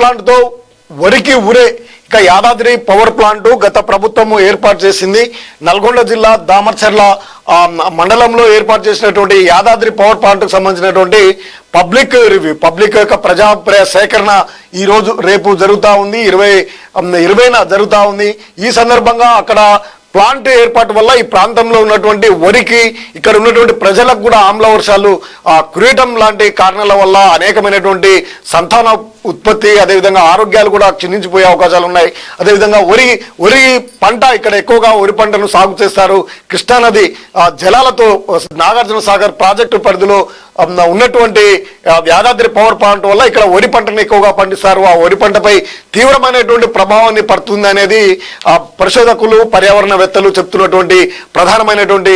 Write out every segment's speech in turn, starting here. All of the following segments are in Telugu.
ప్లాంట్తో వరికి ఉరే ఇక యాదాద్రి పవర్ ప్లాంట్ గత ప్రభుత్వము ఏర్పాటు చేసింది. నల్గొండ జిల్లా దామర్చర్ల మండలంలో ఏర్పాటు చేసినటువంటి యాదాద్రి పవర్ ప్లాంట్కు సంబంధించినటువంటి పబ్లిక్ రివ్యూ పబ్లిక్ యొక్క ప్రజా సేకరణ ఈ రోజు రేపు జరుగుతూ ఉంది. ఇరవై ఇరవైన జరుగుతూ ఉంది. ఈ సందర్భంగా అక్కడ ప్లాంట్ ఏర్పాటు వల్ల ఈ ప్రాంతంలో ఉన్నటువంటి వరికి ఇక్కడ ఉన్నటువంటి ప్రజలకు కూడా ఆమ్ల వర్షాలు ఆ కురియటం లాంటి కారణాల వల్ల అనేకమైనటువంటి సంతాన ఉత్పత్తి అదేవిధంగా ఆరోగ్యాలు కూడా క్షీణించిపోయే అవకాశాలు ఉన్నాయి. అదేవిధంగా వరి వరి పంట ఇక్కడ ఎక్కువగా వరి పంటను సాగు చేస్తారు. కృష్ణానది ఆ, జలాలతో నాగార్జున సాగర్ ప్రాజెక్టు పరిధిలో ఉన్నటువంటి యాదాద్రి పవర్ ప్లాంట్ వల్ల ఇక్కడ వరి పంటను ఎక్కువగా పండిస్తారు. ఆ వరి పంటపై తీవ్రమైనటువంటి ప్రభావాన్ని పడుతుంది అనేది ఆ, పరిశోధకులు పర్యావరణవేత్తలు చెప్తున్నటువంటి ప్రధానమైనటువంటి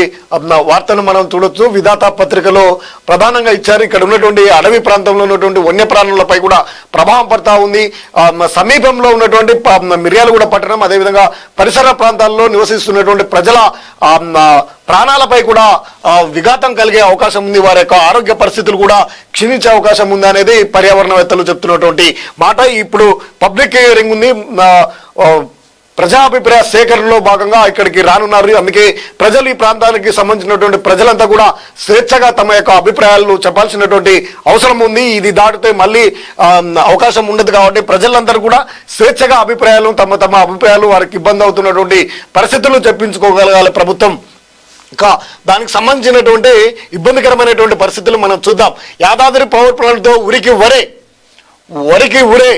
వార్తను మనం చూడొచ్చు. విధాత పత్రికలో ప్రధానంగా ఇచ్చారు. ఇక్కడ ఉన్నటువంటి అడవి ప్రాంతంలో ఉన్నటువంటి వన్యప్రాణులపై కూడా ప్రభావం పడతా ఉంది. సమీపంలో ఉన్నటువంటి మిర్యాలగూడ పట్టణం అదేవిధంగా పరిసర ప్రాంతాల్లో నివసిస్తున్నటువంటి ప్రజల ప్రాణాలపై కూడా విఘాతం కలిగే అవకాశం ఉంది. వారి యొక్క ఆరోగ్య పరిస్థితులు కూడా క్షీణించే అవకాశం ఉంది అనేది పర్యావరణవేత్తలు చెప్తున్నటువంటి మాట. ఇప్పుడు పబ్లిక్ హియరింగ్ ఉంది. ప్రజా అభిప్రాయ ప్రజాభిప్రాయ సేకరణలో భాగంగా ఇక్కడికి రానున్నారు. అందుకే ప్రజలు ఈ ప్రాంతానికి సంబంధించినటువంటి ప్రజలంతా కూడా స్వేచ్ఛగా తమ యొక్క అభిప్రాయాలను చెప్పాల్సినటువంటి అవసరం ఉంది. ఇది దాటితే మళ్ళీ అవకాశం ఉండదు కాబట్టి ప్రజలందరూ కూడా స్వేచ్ఛగా అభిప్రాయాలు తమ తమ అభిప్రాయాలు వారికి ఇబ్బంది అవుతున్నటువంటి పరిస్థితులు చెప్పించుకోగలగాలి ప్రభుత్వం. ఇంకా దానికి సంబంధించినటువంటి ఇబ్బందికరమైనటువంటి పరిస్థితులు మనం చూద్దాం. యాదాద్రి పవర్ ప్లాంట్తో ఉరికి వరే వరికి ఉరే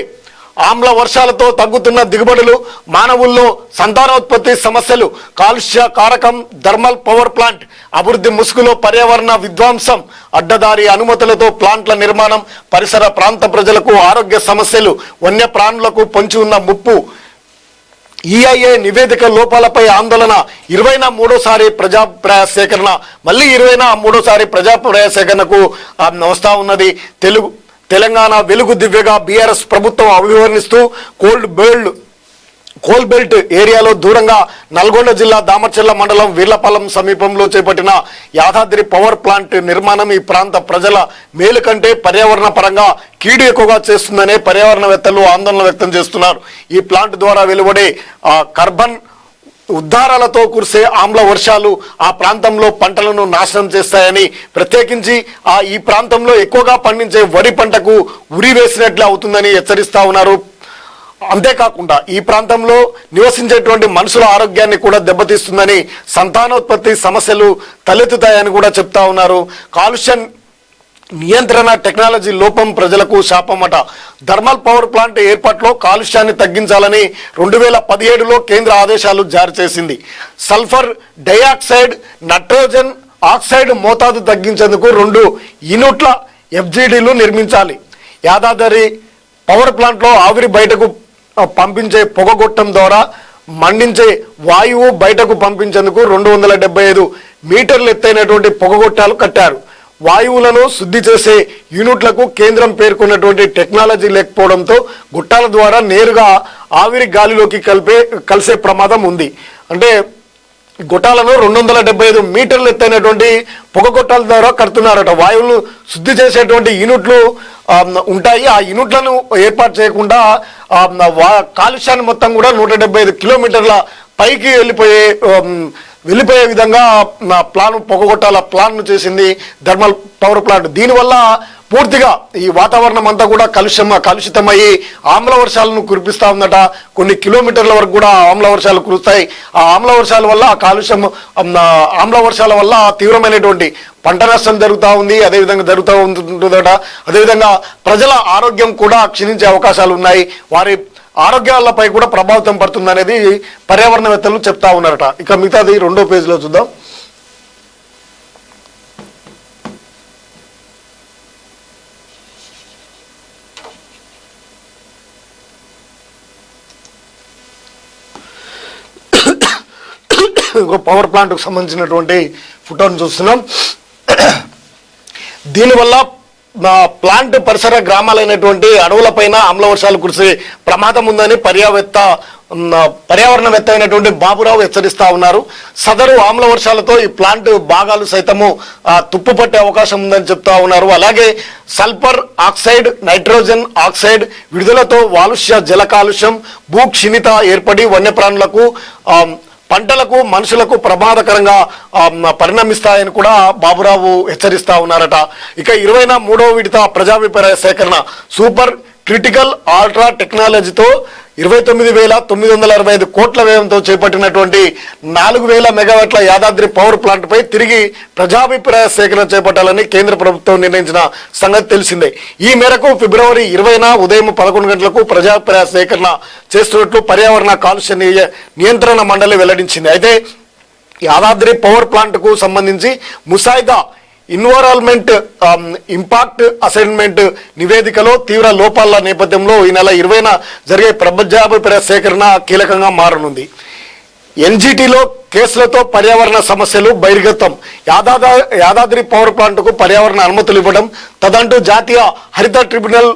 ఆమ్ల వర్షాలతో తగ్గుతున్న దిగుబడులు మానవుల్లో సంతానోత్పత్తి సమస్యలు కాలుష్య కారకం థర్మల్ పవర్ ప్లాంట్ అభివృద్ధి ముసుగులో పర్యావరణ విధ్వంసం అడ్డదారి అనుమతులతో ప్లాంట్ల నిర్మాణం పరిసర ప్రాంత ప్రజలకు ఆరోగ్య సమస్యలు వన్యప్రాణులకు పొంచి ఉన్న ముప్పు ఈఐఏ నివేదిక లోపాలపై ఆందోళన. ఇరవైన మూడోసారి ప్రజాప్రాయ సేకరణ మళ్ళీ ఇరవైన మూడోసారి ప్రజాప్రాయ సేకరణకు ఆ, వస్తా ఉన్నది. తెలుగు తెలంగాణ వెలుగు దివ్యగా బీఆర్ఎస్ ప్రభుత్వం అభివర్ణిస్తూ కోల్డ్ బెల్ట్ కోల్బెల్ట్ ఏరియాలో దూరంగా నల్గొండ జిల్లా దామర్చెల్ల మండలం వీర్లపాలెం సమీపంలో చేపట్టిన యాదాద్రి పవర్ ప్లాంట్ నిర్మాణం ఈ ప్రాంత ప్రజల మేలు కంటే పర్యావరణ పరంగా కీడు ఎక్కువగా చేస్తుందనే పర్యావరణవేత్తలు ఆందోళన వ్యక్తం చేస్తున్నారు. ఈ ప్లాంట్ ద్వారా వెలువడే కార్బన్ ఉద్దారాలతో కురిసే ఆమ్ల వర్షాలు ఆ ప్రాంతంలో పంటలను నాశనం చేస్తాయని ప్రత్యేకించి ఆ ఈ ప్రాంతంలో ఎక్కువగా పండించే వరి పంటకు ఉరి వేసినట్లు అవుతుందని హెచ్చరిస్తా ఉన్నారు అంతేకాకుండా ఈ ప్రాంతంలో నివసించేటువంటి మనుషుల ఆరోగ్యాన్ని కూడా దెబ్బతీస్తుందని సంతానోత్పత్తి సమస్యలు తలెత్తుతాయని కూడా చెప్తా ఉన్నారు. కాలుష్యం నియంత్రణ టెక్నాలజీ లోపం ప్రజలకు శాపమట. థర్మల్ పవర్ ప్లాంట్ ఏర్పాట్లో కాలుష్యాన్ని తగ్గించాలని రెండు వేల పదిహేడులో కేంద్ర ఆదేశాలు జారీ చేసింది. సల్ఫర్ డైఆక్సైడ్ నట్రోజన్ ఆక్సైడ్ మోతాదు తగ్గించేందుకు రెండు యూనిట్ల ఎఫ్జీడీలు నిర్మించాలి. యాదాద్రి పవర్ ప్లాంట్లో ఆవిరి బయటకు పంపించే పొగగొట్టం ద్వారా మండించే వాయువు బయటకు పంపించేందుకు రెండు వందల డెబ్బై ఐదు మీటర్లు ఎత్తైనటువంటి పొగగొట్టాలు కట్టారు. వాయువులను శుద్ధి చేసే యూనిట్లకు కేంద్రం పేర్కొన్నటువంటి టెక్నాలజీ లేకపోవడంతో గుట్టాల ద్వారా నేరుగా ఆవిరి గాలిలోకి కలిపే కలిసే ప్రమాదం ఉంది. అంటే గొట్టాలను రెండు వందల డెబ్బై ఐదు మీటర్లు ఎత్తైనటువంటి పొగ గొట్టాల ద్వారా కడుతున్నారట. వాయువులు శుద్ధి చేసేటువంటి యూనిట్లు ఉంటాయి. ఆ యూనిట్లను ఏర్పాటు చేయకుండా వా- కాలుష్యాన్ని మొత్తం కూడా నూట డెబ్బై ఐదు కిలోమీటర్ల పైకి వెళ్ళిపోయే వెళ్ళిపోయే విధంగా ప్లాన్ పొగగొట్టాల ప్లాన్ చేసింది థర్మల్ పవర్ ప్లాంట్. దీనివల్ల పూర్తిగా ఈ వాతావరణం అంతా కూడా కలుషమ కలుషితమయ్యి ఆమ్ల వర్షాలను కురిపిస్తూ ఉందట. కొన్ని కిలోమీటర్ల వరకు కూడా ఆమ్ల వర్షాలు కురుస్తాయి. ఆ ఆమ్ల వర్షాల వల్ల ఆ కాలుష్యం ఆమ్ల వర్షాల వల్ల తీవ్రమైనటువంటి పంట నష్టం జరుగుతూ ఉంది. అదేవిధంగా జరుగుతూ ఉంటుందట. అదేవిధంగా ప్రజల ఆరోగ్యం కూడా క్షీణించే అవకాశాలు ఉన్నాయి. వారి ఆరోగ్యాలపై కూడా ప్రభావితం పడుతుంది అనేది పర్యావరణవేత్తలు చెప్తా ఉన్నారట. ఇక మిగతాది రెండో పేజీలో చూద్దాం. ఇంకో పవర్ ప్లాంట్కు సంబంధించినటువంటి ఫోటోను చూస్తున్నాం. దీనివల్ల ప్లాంట్ పరిసర గ్రామాలైనటువంటి అడవులపైన ఆమ్ల వర్షాలు కురిసే ప్రమాదం ఉందని పర్యావేత్త పర్యావరణవేత్త అయినటువంటి బాబురావు హెచ్చరిస్తా ఉన్నారు. సదరు ఆమ్ల వర్షాలతో ఈ ప్లాంట్ భాగాలు సైతము తుప్పు పట్టే అవకాశం ఉందని చెప్తా ఉన్నారు. అలాగే సల్ఫర్ ఆక్సైడ్ నైట్రోజన్ ఆక్సైడ్ విడుదలతో వాలుష్య జల కాలుష్యం భూ క్షీణిత ఏర్పడి వన్యప్రాణులకు పంటలకు మనుషులకు ప్రమాదకరంగా పరిణమిస్తాయని కూడా బాబురావు హెచ్చరిస్తా ఉన్నారట. ఇక ఇరవైన మూడవ విడత ప్రజాభిప్రాయ సేకరణ సూపర్ క్రిటికల్ ఆల్ట్రా టెక్నాలజీతో ఇరవై తొమ్మిది వేల తొమ్మిది వందల అరవై ఐదు కోట్ల వ్యయంతో చేపట్టినటువంటి నాలుగు వేల మెగావాట్ల యాదాద్రి పవర్ ప్లాంట్పై తిరిగి ప్రజాభిప్రాయ సేకరణ చేపట్టాలని కేంద్ర ప్రభుత్వం నిర్ణయించిన సంగతి తెలిసిందే. ఈ మేరకు ఫిబ్రవరి ఇరవైన ఉదయం పదకొండు గంటలకు ప్రజాభిప్రాయ సేకరణ చేస్తున్నట్లు పర్యావరణ కాలుష్య నియ- నియంత్రణ మండలి వెల్లడించింది. అయితే యాదాద్రి పవర్ ప్లాంట్కు సంబంధించి ముసాయిదా ఇన్వరాల్మెంట్ ఇంపాక్ట్ అసైన్మెంట్ నివేదికలో తీవ్ర లోపాల నేపథ్యంలో ఈ నెల ఇరవైన జరిగే ప్రపంచాభిప్రాయ సేకరణ కీలకంగా మారనుంది. ఎన్జిటిలో కేసులతో పర్యావరణ సమస్యలు బహిర్గతం. యాదాద యాదాద్రి పవర్ ప్లాంట్కు పర్యావరణ అనుమతులు ఇవ్వడం తదంటూ జాతీయ హరిత ట్రిబ్యునల్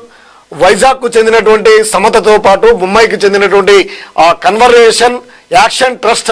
వైజాగ్కు చెందినటువంటి సమతతో పాటు ముంబైకి చెందినటువంటి కన్వర్వేషన్ యాక్షన్ ట్రస్ట్